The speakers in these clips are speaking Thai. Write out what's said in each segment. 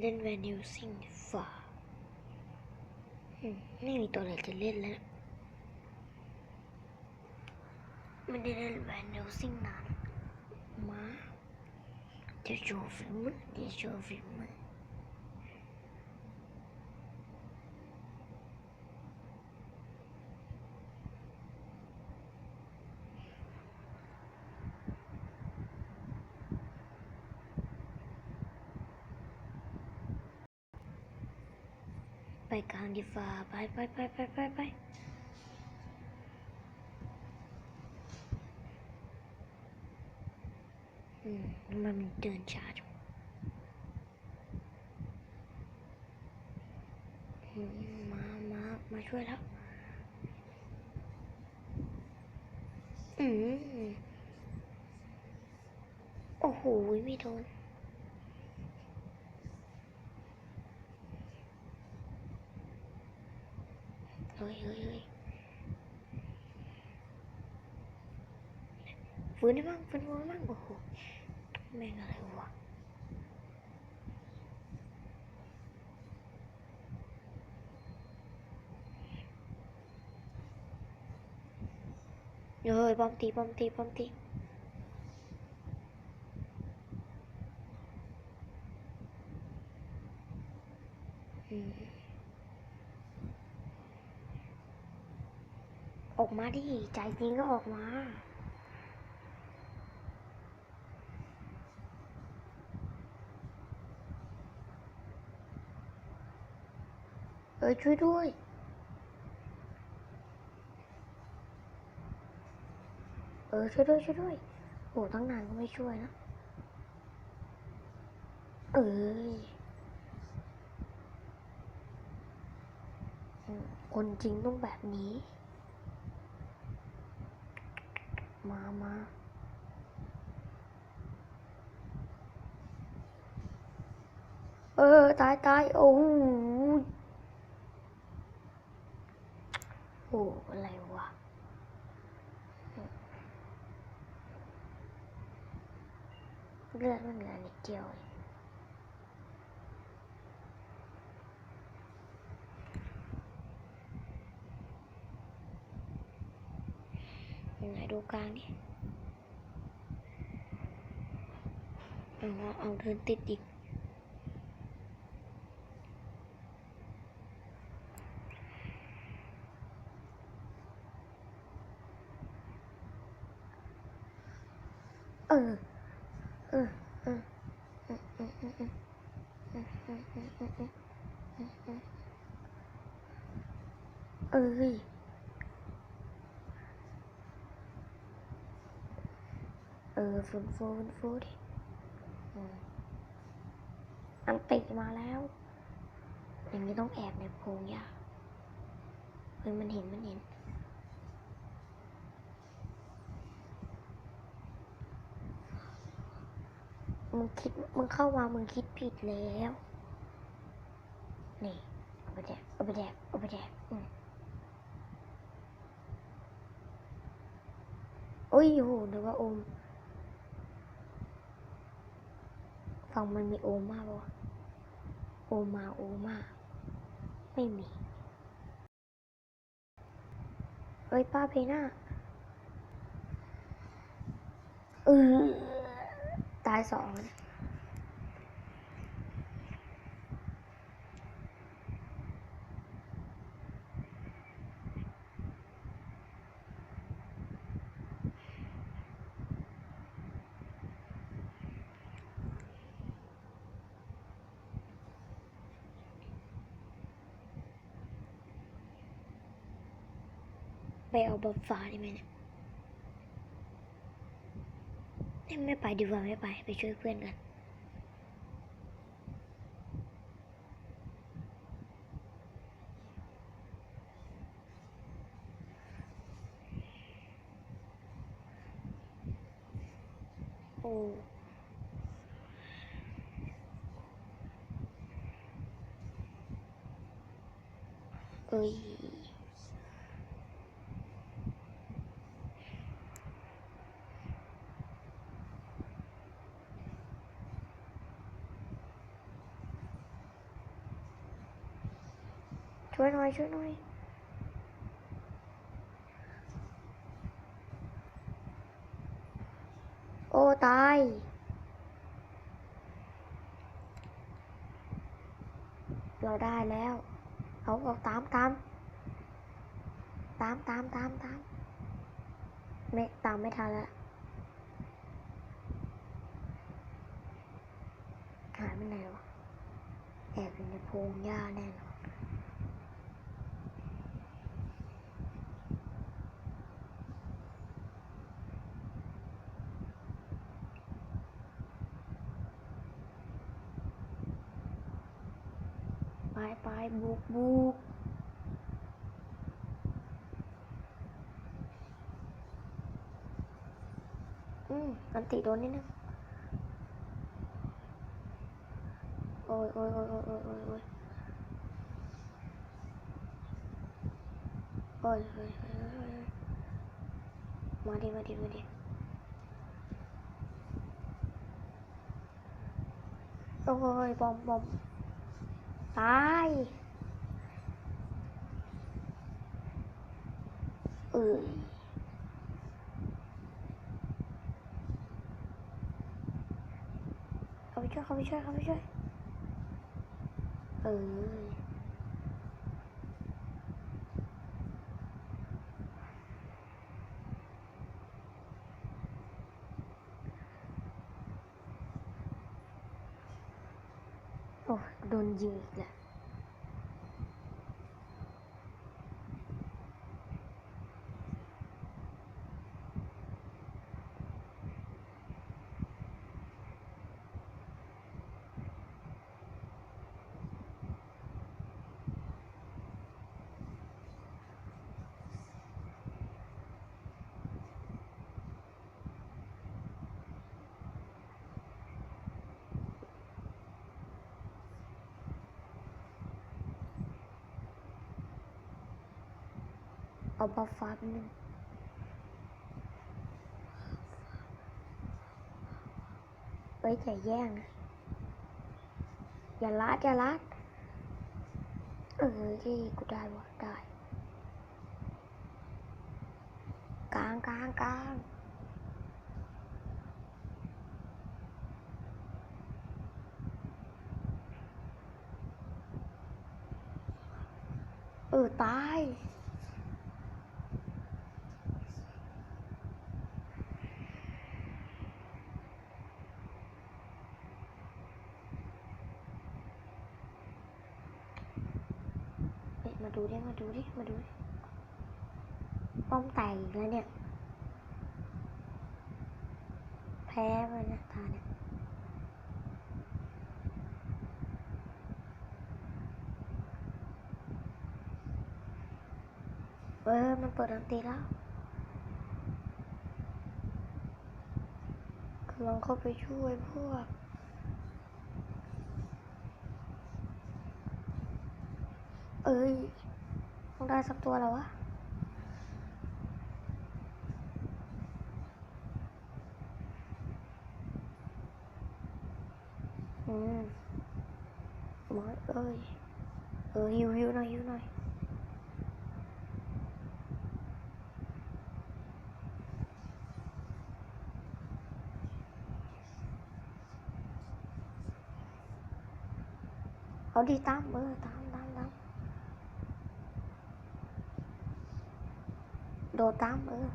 เล่นแวนนิวซิงดีฝ่าอืมไม่มีตัวไหนจะเล่นแล้วไม่ได้เล่นแวนนิวซิงนานมาเดี๋ยวโชว์ฝีมือเดี๋ยวโชว์ฝีมือ ไปกลางดีฝ่าไปไปไปไปไปไปอืมมันเดินช้าจังอืมมา มา มาช่วยแล้ว อืมโอ้โห ไม่โดน ơi ơi ơi vướng nó măng vướng vướng măng ồ, mẹ ngài quá rồi, bom tí bom tí bom tí. ออกมาดิใจจริงก็ออกมา เออช่วยด้วยเออช่วยด้วยช่วยด้วยโอ้ตั้งนานก็ไม่ช่วยนะ เออคนจริงต้องแบบนี้ มามาเออ ตายตายโอ้โหโอ้อะไรวะเลือดมันเหลือนิดเดียวเองไหน ดูกลางดิเอาเอาเอาเดินติดอีกเออเออเออเออเออเออเออเออเออเออเออเออเออเออเอ้ยเออ ฟื้นฟูนฟูดิอันติมาแล้ว อย่างนี้ต้องแอบในโพรงหญ้าเฮ้ยมันเห็นมันเห็นมึงคิดมึงเข้ามามึงคิดผิดแล้ว นี่เอาไปแดกเอาไปแดกเอาไปแดกอืมโอ้ยโหนึกว่าอม ฟังมันมีโอมากปะโอมาโอมาไม่มี เฮ้ยป้าเพน่าเออตายสอง ไปเอาบัฟฟ้าได้ไหมเนี่ยเอ้ยไม่ไปดีกว่าไม่ไปไปช่วยเพื่อนกันโอ้เอ้ย ช่วยหน่อยช่วยหน่อยโอ้ตายเราได้แล้ว เอาเอาตามตามตามตามตามตามไม่ตามไม่ทันแล้วหายไปไหนวะแอบอยู่ในพงหญ้าแน่นอน ไปไปบุกบุกอืมอันติโดนนิดนึงโอ้ยโอ้ยโอ้ยโอ้ยโอ้ยโอ้ยโอ้ยโอ้ยโอ้ยโอ้ยโอ้ยโอ้ยมาดิมาดิมาดิโอ้ยบอมบอม ตายเออเขาไปช่วยเขาไปช่วยเขาไปช่วยเออ Don Jingga. Ya. เอาบัฟฟ้าไปหนึ่งเอ้ยอย่าแย่งนะอย่าลัดอย่าลัดเออที่กูได้วะได้กลางกลางกลางเออตาย เฮ้ยมาดู ดิมาดูป้อมแตกอีกแล้วเนี่ย แพ้ไปนะตาเนี่ยเออมันเปิดอันตรีแล้วกำลังเข้าไปช่วยพวกเอ้ย ได้สักตัวแล้ววะอืม mới ừ. ơi. Ừ hiu hiu này hiu này họ đi tám bữa tám đô 8 nữa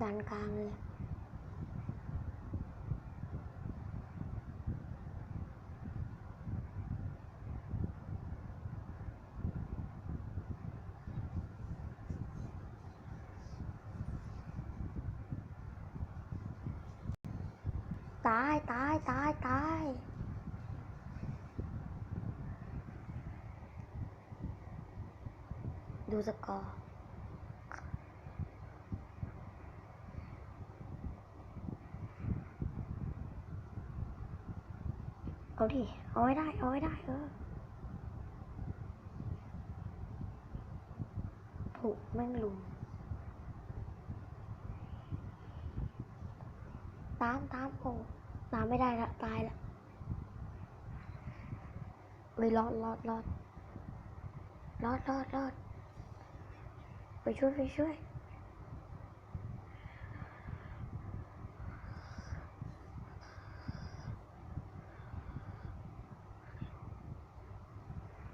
đàn càng lên ายตายตายดูสกอร์เอาดิ เอาไว้ได้ เอาไว้ได้เออถูกแม่งลุมตามตามโอ้ ตาไม่ได้ละตายละเฮ้ยรอดรอดรอดรอดรอดรอดไปช่วยไปช่วย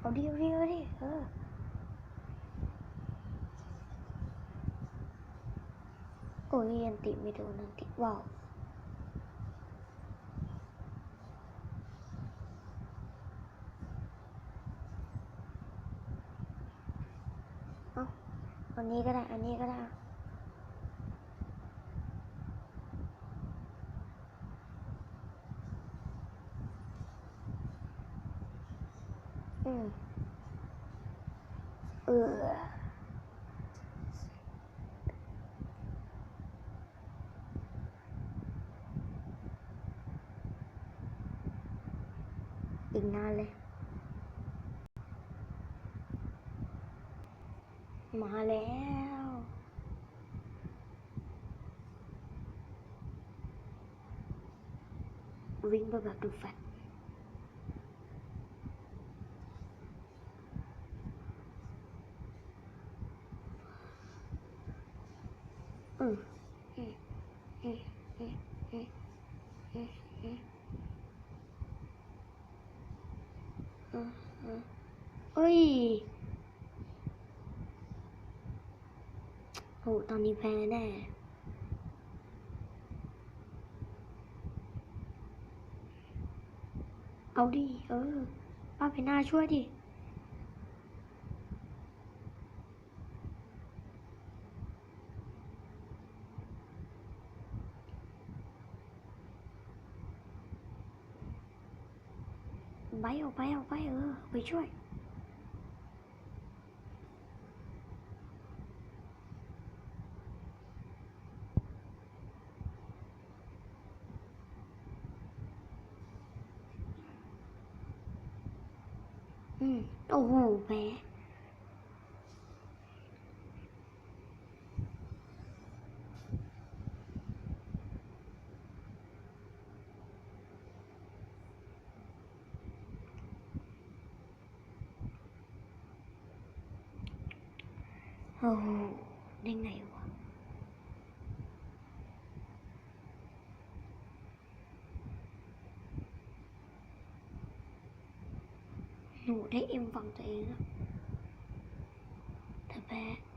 เอาดิเอาดิเอาดิเออโอ้ยยันติไม่โดนนันติว้าว อันนี้ก็ได้ อันนี้ก็ได้ อืมเอออีกนานเลย มาแล้ว วิ่งไปแบบดูแฟตอืมอืมอืมอืมอืมอืมอืมอืมอืมเอ้ย โหตอนนี้แพ้แน่เอาดิ เออ ป้าเพน่าช่วยดิไปออกไปออกไปเออ ไปช่วย อืมโอ้โหแพ้โอ้โหได้ไงวะหนูได้เอ็มฟังตัวเองนะแต่แพ้